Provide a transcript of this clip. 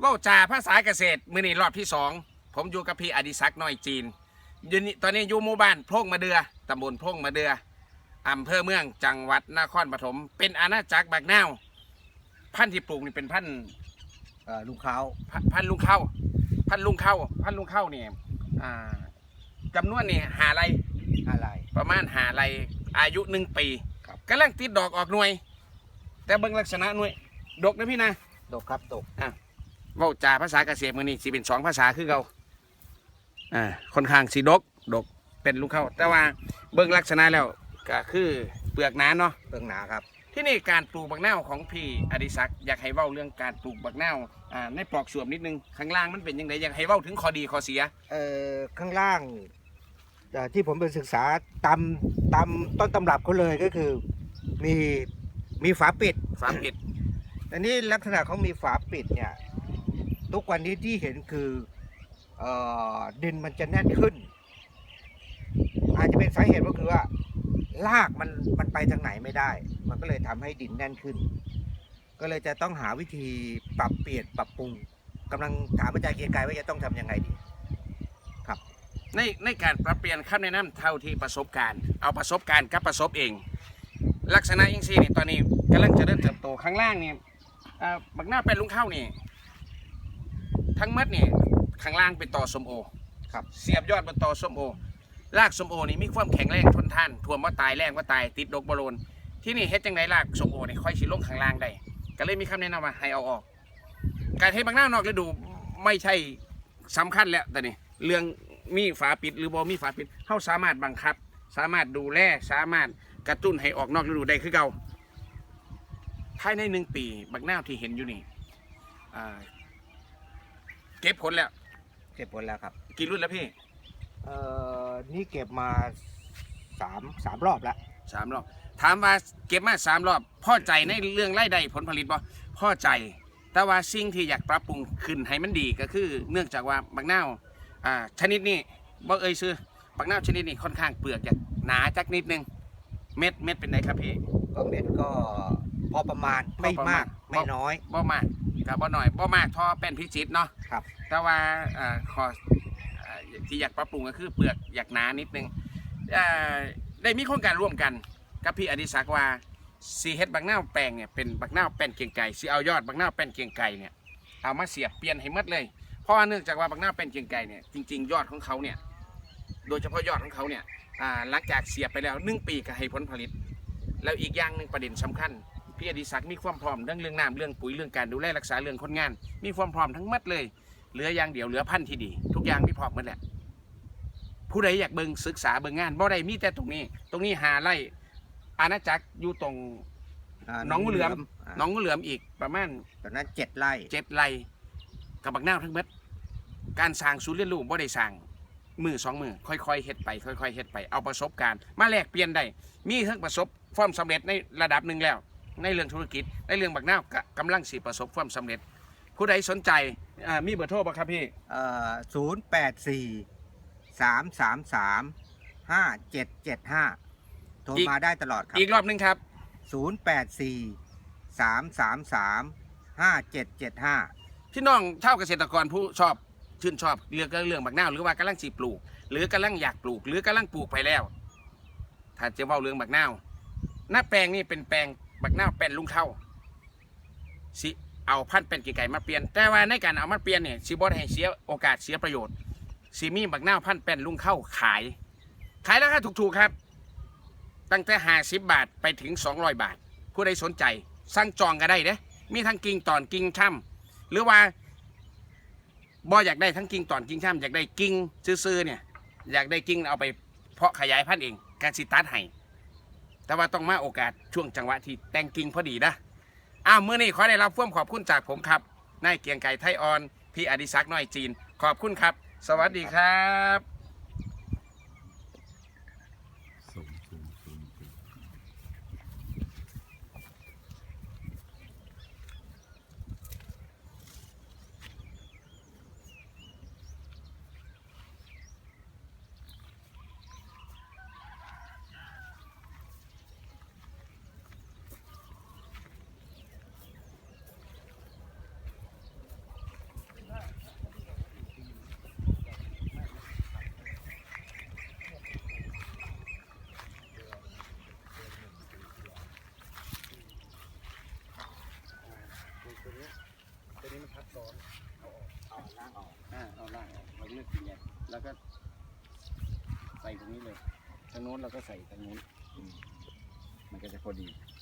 เว่าจาภาษาเกษตรมือนี้รอบที่สองผมอยู่กับพี่อดิศักดิ์น้อยจีนอยู่นี่ตอนนี้อยู่หมู่บ้านโพรงมะเดือตำบลโพรงมะเดืออำเภอเมืองจังหวัดนครปฐมเป็นอาณาจักรบักนาวพันธุ์ที่ปลูกนี่เป็นพันธุ์เอ่อลุงเขาพันพันธุ์ลุงเข้า พันธุ์ลุงเข้า พันธุ์ลุงเข้าเนี่ยอ่าจำนวนนี่หาไรอะไร ประมาณหาไรอายุหนึ่งปีครับ กำลังติดดอกออกหน่วย แต่เบิ่งลักษณะหน่วย ดกนะพี่นะ ตกครับตก เว้าจาภาษาเกษตรมือนี่สิเป็นสองภาษาคือเราอ่าค่อนข้างสีดกดกเป็นลุงเข้า แต่ว่าเบิ่งลักษณะแล้วก็คือเปลือกหนาเนาะเบื้องหนาครับ ที่นี่การปลูกบักนาวของพี่อดิศักดิ์อยากให้เว้าเรื่องการปลูกบักนาวอ่าในปลอกสวมนิดนึงข้างล่างมันเป็นยังไงอยากให้เว้าถึงข้อดีข้อเสียเอ่อข้างล่างเอ่อที่ผมไปศึกษาตามตามต้นตำรับเขาเลยก็คือมีมีฝาปิด ฝาปิดอันนี้ลักษณะเขามีฝาปิดเนี่ย ทุกวันนี้ที่เห็นคือเอ่อดินมันจะแน่นขึ้น อาจจะเป็นสาเหตุก็คือว่าลากมันมันไปทางไหนไม่ได้ มันก็เลยทำให้ดินแน่นขึ้น ก็เลยจะต้องหาวิธีปรับเปลี่ยนปรับปรุงกำลังถามอาจารย์เกียงไกรว่าจะต้องทำยังไงดี ครับ ในในการปรับเปลี่ยนคำแนะนำเท่าที่ประสบการณ์ เอาประสบการณ์กับประสบเอง ลักษณะอยังซี่นี่ตอนนี้กำลังจะเริ่มเติบโตข้างล่างนี่อ่าบักหน้าเป็นลุงเข้านี่ ทั้งหมัดนี่ข้างล่างเป็นต่อสมโอครับเสียบยอดบนต่อสมโอรากสมโอนี่มีความแข็งแรงทนทานท่วมว่าตายแรงว่าตายติดดกบอลนที่นี่เฮ็ดจังไดรากสมโอนี่ค่อยสิลงข้างล่างได้ก็เลยมีคำแนะนำว่าให้เอาออก การเทบักหน้านอกฤดูไม่ใช่สำคัญแล้วแต่นี่เรื่องมีฝาปิดหรือบ่มีฝาปิดเฮาสามารถบังคับ สามารถดูแลสามารถกระตุ้นให้ออกนอกฤดูได้คือเก่าภายในหนึ่งปีบักหน้าวที่เห็นอยู่นี่อ่า เก็บผลแล้ว เก็บผลแล้วครับ กี่รุ่นแล้วพี่ เอ่อ นี่เก็บมาสามสามรอบแล้วสามรอบ ถามว่าเก็บมาสามรอบพอใจในเรื่องรายได้ผลผลิตบ่พอใจ แต่ว่าสิ่งที่อยากปรับปรุงขึ้นให้มันดีก็คือ เนื่องจากว่าบักนาวอ่าชนิดนี้บ่เอ่ยซื้อบักนาวชนิดนี้ค่อนข้างเปลือกอยากหนาจักนิดนึงเม็ดเม็ดเป็นไงครับพี่ก็เม็ดก็พอประมาณไม่พอประมาณมากไม่น้อยบ่มาก กับบ่หน่อยบ่มากเทอเป็นพิจิตรเนาะครับ แต่ว่าอ่าขออ่าที่อยากปรับปรุงก็คือเปลือกอยากหนานิดนึงอ่าได้มีโครงการร่วมกันกับพี่อดิศักดิ์ว่าสีเฮ็ดบักนาวแปลงเนี่ยเป็นบักนาวแป้นเกียงไก่สิเอายอดบักนาวแป้นเกียงไก่เนี่ยเอามาเสียบเปลี่ยนให้หมดเลย เพราะว่าเนื่องจากว่าบักนาวแป้นเกียงไก่เนี่ยจริง ๆ ยอดของเขาเนี่ยโดยเฉพาะยอดของเขาเนี่ยอ่าหลังจากเสียบไปแล้วหนึ่งปีก็ให้ผลผลิต แล้วอีกอย่างหนึ่งประเด็นสำคัญ พี่อดิศักดิ์มีความพร้อมเรื่องเรื่องน้ำเรื่องปุ๋ยเรื่องการดูแลรักษาเรื่องคนงาน มีความพร้อมทั้งหมดเลย เหลืออย่างเดียวเหลือพันธุ์ที่ดี ทุกอย่างมีพร้อมหมดแหละ ผู้ใดอยากเบิ่งศึกษาเบิ่งงานบ่ได้มีแต่ตรงนี้ ตรงนี้หาไร่อาณาจักรอยู่ตรงาหนองงูเหลือมาหน้องงูเหลือมอีกประมาณตอนนั้นเจ็ดไร่เจ็ดไร่กับบักนาวทั้งหมดการสร้างศูนย์เรียนรู้บ่ได้สร้างมือสองมือค่อยๆเฮ็ดไปค่อยๆเฮ็ดไปเอาประสบการณ์ มาแลกเปลี่ยนได้มีทั้งประสบความสำเร็จในระดับหนึ่งแล้ว ในเรื่องธุรกิจ ในเรื่องบักนาวกะกำลังสิประสบความสำเร็จ ผู้ใดสนใจอ่ามีเบอร์โทรบ่ครับพี่ ศูนย์แปดสี่สามสามสามห้าเจ็ดเจ็ดห้าโทรอีก มาได้ตลอดครับอีกรอบหนึงครับ ศูนย์แปดสี่สามสามสามห้าเจ็ดเจ็ดห้า พี่น้องเท่าเกษตรกรผู้ชอบชื่นชอบเรื่องเรื่องบักนาวหรือว่ากำลังสิปลูก หรือกำลังอยากปลูก หรือกำลังปลูกไปแล้ว ถ้าจะเว้าเรื่องบักนาวหน้าแปลงนี่เป็นแปลง บักหน้าเป็นลุงเท่าสิเอาพันเป็นกี่ไก่มาเปลี่ยน แต่ว่าในการเอามาเปลี่ยนเนี่ยสิบ่ได้ให้เสียโอกาสเสียประโยชน์สิมีบักหน้าพันเป็นลุงเข้าขาย ขายราคาถูกๆครับ ตั้งแต่ห้าสิบบาทไปถึงสองร้อยบาท ผู้ใดสนใจสั่งจองก็ได้เด้มีทั้งกิ่งตอนกิ่งช่ำหรือว่าบ่อยากได้ทั้งกิ่งตอนกิ่งช่ำอยากได้กิ่งซื่อๆเนี่ยอยากได้กิ่งเอาไปเพาะขยายพันธุ์เองการสิตัดให้ แต่ว่าต้องมาโอกาสช่วงจังหวะที่แต่งกิ่งพอดีนะอ้าวเมื่อนี้ขอได้รับความขอบคุณจากผมครับนายเกียงไก่ไทยออน พี่อดิศักดิ์น้อยจีน ขอบคุณครับ สวัสดีครับ เลือกทีเนี่แล้วก็ ใส่ตรงนี้เลยทางโน้นเราก็ใส่ทางโน้นอืมมันก็จะพอดี